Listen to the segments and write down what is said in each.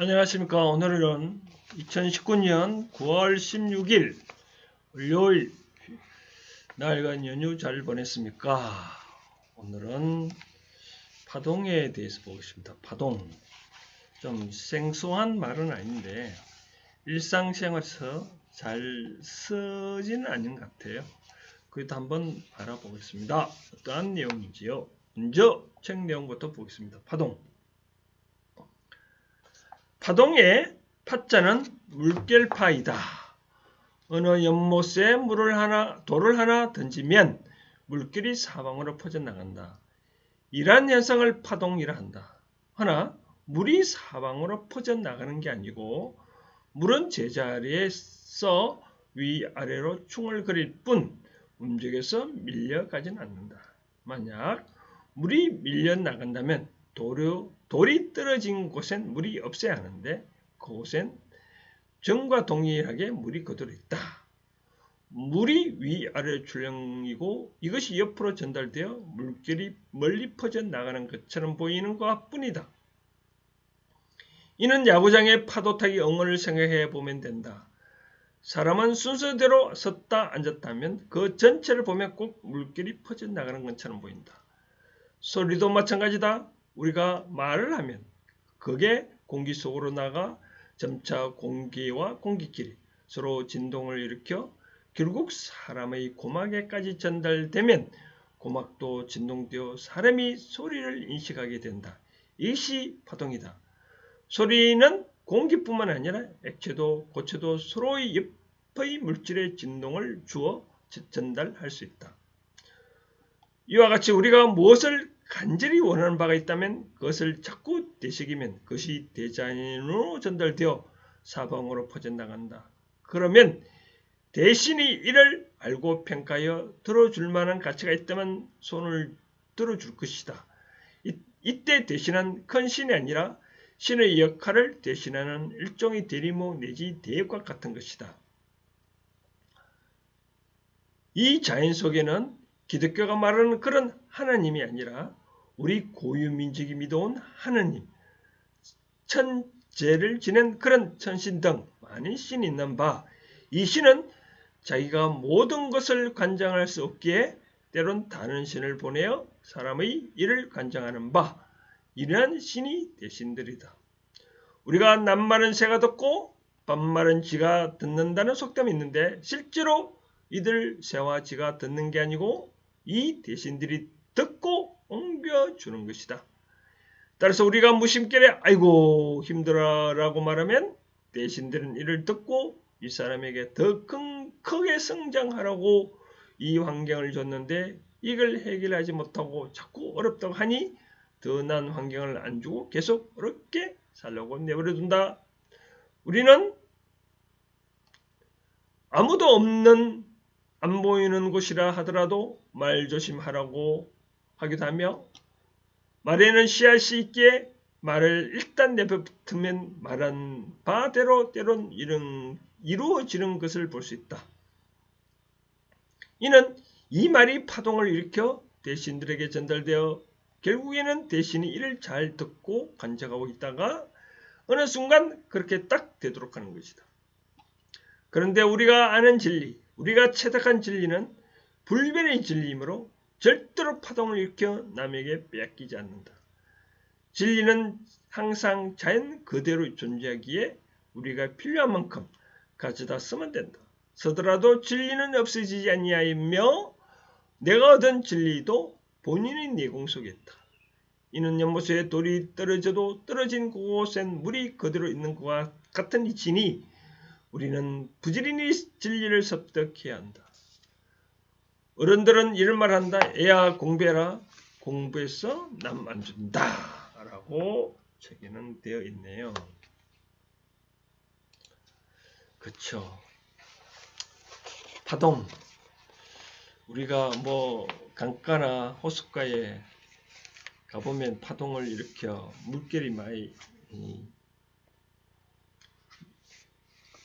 안녕하십니까. 오늘은 2019년 9월 16일 월요일 나흘간 연휴 잘 보냈습니까? 오늘은 파동에 대해서 보겠습니다. 파동. 좀 생소한 말은 아닌데 일상생활에서 잘 쓰지는 않는 것 같아요. 그래도 한번 알아보겠습니다. 어떠한 내용인지요. 먼저 책 내용부터 보겠습니다. 파동. 파동의 파자는 물결파이다. 어느 연못에 물을 하나, 돌을 하나 던지면 물결이 사방으로 퍼져나간다. 이러한 현상을 파동이라 한다. 하나, 물이 사방으로 퍼져나가는 게 아니고 물은 제자리에 서 위아래로 충을 그릴 뿐 움직여서 밀려가진 않는다. 만약 물이 밀려 나간다면 돌이, 돌이 떨어진 곳엔 물이 없어야 하는데 그곳엔 정과 동일하게 물이 그대로 있다. 물이 위아래 출렁이고 이것이 옆으로 전달되어 물결이 멀리 퍼져 나가는 것처럼 보이는 것뿐이다. 이는 야구장의 파도타기 응원을 생각해 보면 된다. 사람은 순서대로 섰다 앉았다면 그 전체를 보면 꼭 물결이 퍼져 나가는 것처럼 보인다. 소리도 마찬가지다. 우리가 말을 하면 그게 공기 속으로 나가 점차 공기와 공기끼리 서로 진동을 일으켜 결국 사람의 고막에까지 전달되면 고막도 진동되어 사람이 소리를 인식하게 된다. 이것이 파동이다. 소리는 공기뿐만 아니라 액체도 고체도 서로의 옆의 물질의 진동을 주어 전달할 수 있다. 이와 같이 우리가 무엇을 간절히 원하는 바가 있다면 그것을 자꾸 되새기면 그것이 대자연으로 전달되어 사방으로 퍼져나간다. 그러면 대신이 이를 알고 평가하여 들어줄 만한 가치가 있다면 손을 들어줄 것이다. 이, 때 대신한 큰 신이 아니라 신의 역할을 대신하는 일종의 대리모 내지 대역과 같은 것이다. 이 자연 속에는 기독교가 말하는 그런 하나님이 아니라 우리 고유민족이 믿어온 하나님, 천재를 지낸 그런 천신 등 많은 신이 있는 바, 이 신은 자기가 모든 것을 관장할 수 없기에 때론 다른 신을 보내어 사람의 일을 관장하는 바, 이러한 신이 대신들이다. 우리가 남말은 새가 듣고 밤말은 쥐가 듣는다는 속담이 있는데 실제로 이들 새와 쥐가 듣는 게 아니고 이 대신들이 옮겨주는 것이다. 따라서 우리가 무심결에 아이고 힘들어라고 말하면 대신들은 이를 듣고 이 사람에게 더 큰, 크게 성장하라고 이 환경을 줬는데 이걸 해결하지 못하고 자꾸 어렵다고 하니 더 나은 환경을 안 주고 계속 어렵게 살려고 내버려 둔다. 우리는 아무도 없는 안 보이는 곳이라 하더라도 말 조심하라고 하기도 하며 말에는 씨앗이 있기에 말을 일단 내뱉으면 말한 바대로 때론 이런, 이루어지는 것을 볼 수 있다. 이는 이 말이 파동을 일으켜 대신들에게 전달되어 결국에는 대신이 이를 잘 듣고 간직하고 있다가 어느 순간 그렇게 딱 되도록 하는 것이다. 그런데 우리가 아는 진리, 우리가 채택한 진리는 불변의 진리이므로 절대로 파동을 일으켜 남에게 빼앗기지 않는다. 진리는 항상 자연 그대로 존재하기에 우리가 필요한 만큼 가져다 쓰면 된다. 서더라도 진리는 없어지지 아니하며 내가 얻은 진리도 본인의 내공 속에 있다. 이는 연못에 돌이 떨어져도 떨어진 그곳엔 물이 그대로 있는 것과 같은 이치니 우리는 부지런히 진리를 습득해야 한다. 어른들은 이런 말 한다. 애야 공부해라. 공부해서 남 안 준다. 라고 책에는 되어 있네요. 그쵸. 파동. 우리가 뭐 강가나 호숫가에 가보면 파동을 일으켜 물결이 많이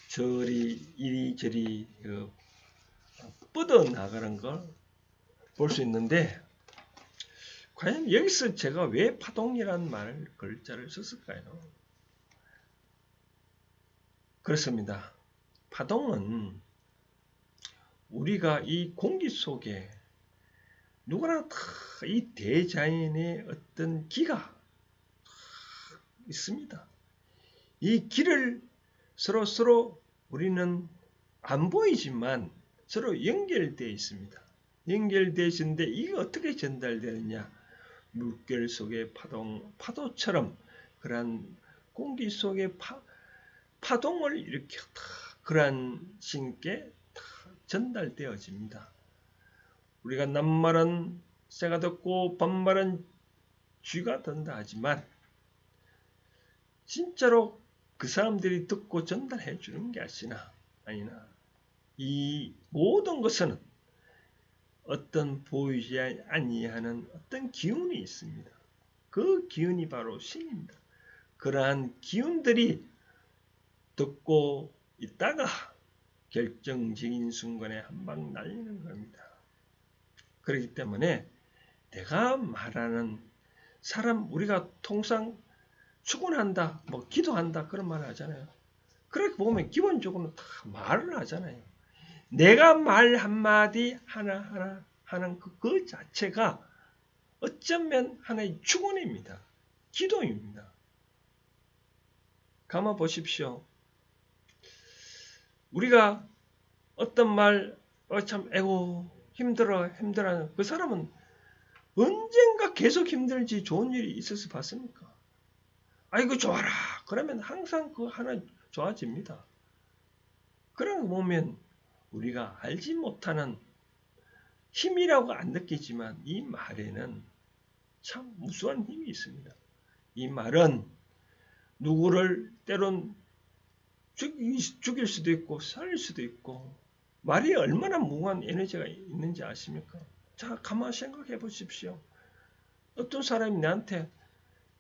저리 이리저리 그 뻗어 나가는 걸 볼 수 있는데 과연 여기서 제가 왜 파동이란 말 글자를 썼을까요? 그렇습니다. 파동은 우리가 이 공기 속에 누구나 다 이 대자연의 어떤 기가 있습니다. 이 기를 서로 서로 우리는 안 보이지만 서로 연결되어 있습니다. 연결되어 있는데 이게 어떻게 전달되느냐? 물결 속의 파동, 파도처럼 그러한 공기 속의 파, 파동을 일으켜 다 그러한 신께 다 전달되어집니다. 우리가 남말은 새가 듣고 반말은 쥐가 든다 하지만 진짜로 그 사람들이 듣고 전달해 주는 게 아시나 아니나 이 모든 것은 어떤 보이지 아니하는 어떤 기운이 있습니다. 그 기운이 바로 신입니다. 그러한 기운들이 듣고 있다가 결정적인 순간에 한방 날리는 겁니다. 그렇기 때문에 내가 말하는 사람 우리가 통상 축원한다, 뭐 기도한다 그런 말 하잖아요. 그렇게 보면 기본적으로 다 말을 하잖아요. 내가 말 한마디 하나하나 하는 그, 그 자체가 어쩌면 하나의 축원입니다. 기도입니다. 감아 보십시오. 우리가 어떤 말, 어, 참, 에고, 힘들어, 힘들어. 그 사람은 언젠가 계속 힘들지 좋은 일이 있어서 봤습니까? 아이고, 좋아라. 그러면 항상 그 하나 좋아집니다. 그런 거 보면 우리가 알지 못하는 힘이라고 안 느끼지만 이 말에는 참 무수한 힘이 있습니다. 이 말은 누구를 때론 죽일 수도 있고 살릴 수도 있고 말이 얼마나 무한 에너지가 있는지 아십니까? 자, 가만히 생각해 보십시오. 어떤 사람이 나한테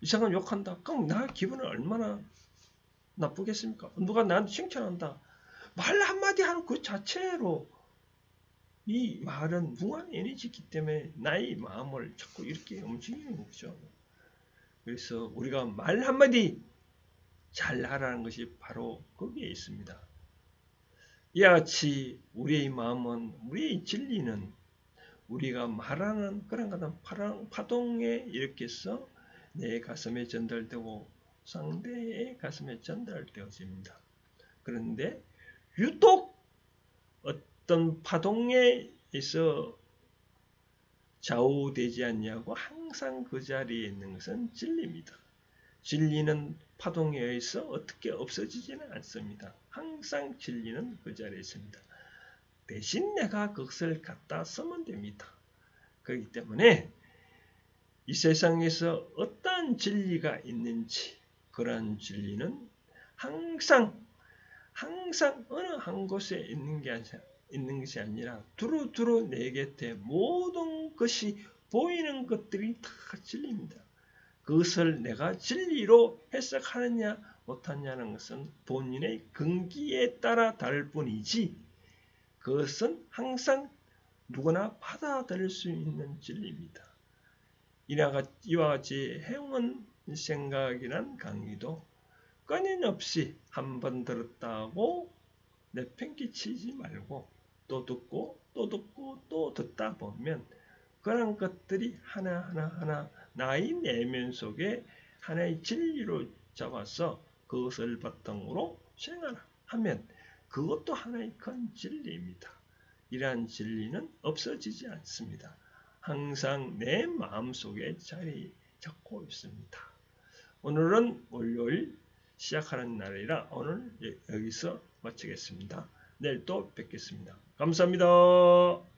이상한 욕한다. 그럼 나 기분은 얼마나 나쁘겠습니까? 누가 나한테 칭찬한다. 말 한마디 하는 그 자체로 이 말은 무한 에너지이기 때문에 나의 마음을 자꾸 이렇게 움직이는 거죠. 그래서 우리가 말 한마디 잘 하라는 것이 바로 거기에 있습니다. 이와 같이 우리의 마음은 우리의 진리는 우리가 말하는 그런 같은 파동에 해서 내 가슴에 전달되고 상대의 가슴에 전달되어집니다. 그런데 유독 어떤 파동에 있어 좌우되지 않냐고 항상 그 자리에 있는 것은 진리입니다. 진리는 파동에 의해서 어떻게 없어지지는 않습니다. 항상 진리는 그 자리에 있습니다. 대신 내가 그것을 갖다 쓰면 됩니다. 그렇기 때문에 이 세상에서 어떠한 진리가 있는지 그러한 진리는 항상 항상 어느 한 곳에 있는 게 아니라 있는 것이 아니라 두루두루 내 곁에 모든 것이 보이는 것들이 다 진리입니다. 그것을 내가 진리로 해석하느냐 못하냐는 것은 본인의 근기에 따라 다를 뿐이지 그것은 항상 누구나 받아들일 수 있는 진리입니다. 이와 같이 해온 생각이란 강의도 끊임없이 한 번 들었다고 내팽개치지 말고 또 듣고 또 듣고 또 듣다 보면 그런 것들이 하나하나 하나 나의 내면 속에 하나의 진리로 잡아서 그것을 바탕으로 생활하면 그것도 하나의 큰 진리입니다. 이러한 진리는 없어지지 않습니다. 항상 내 마음속에 자리 잡고 있습니다. 오늘은 월요일 시작하는 날이라 오늘 여기서 마치겠습니다. 내일 또 뵙겠습니다. 감사합니다.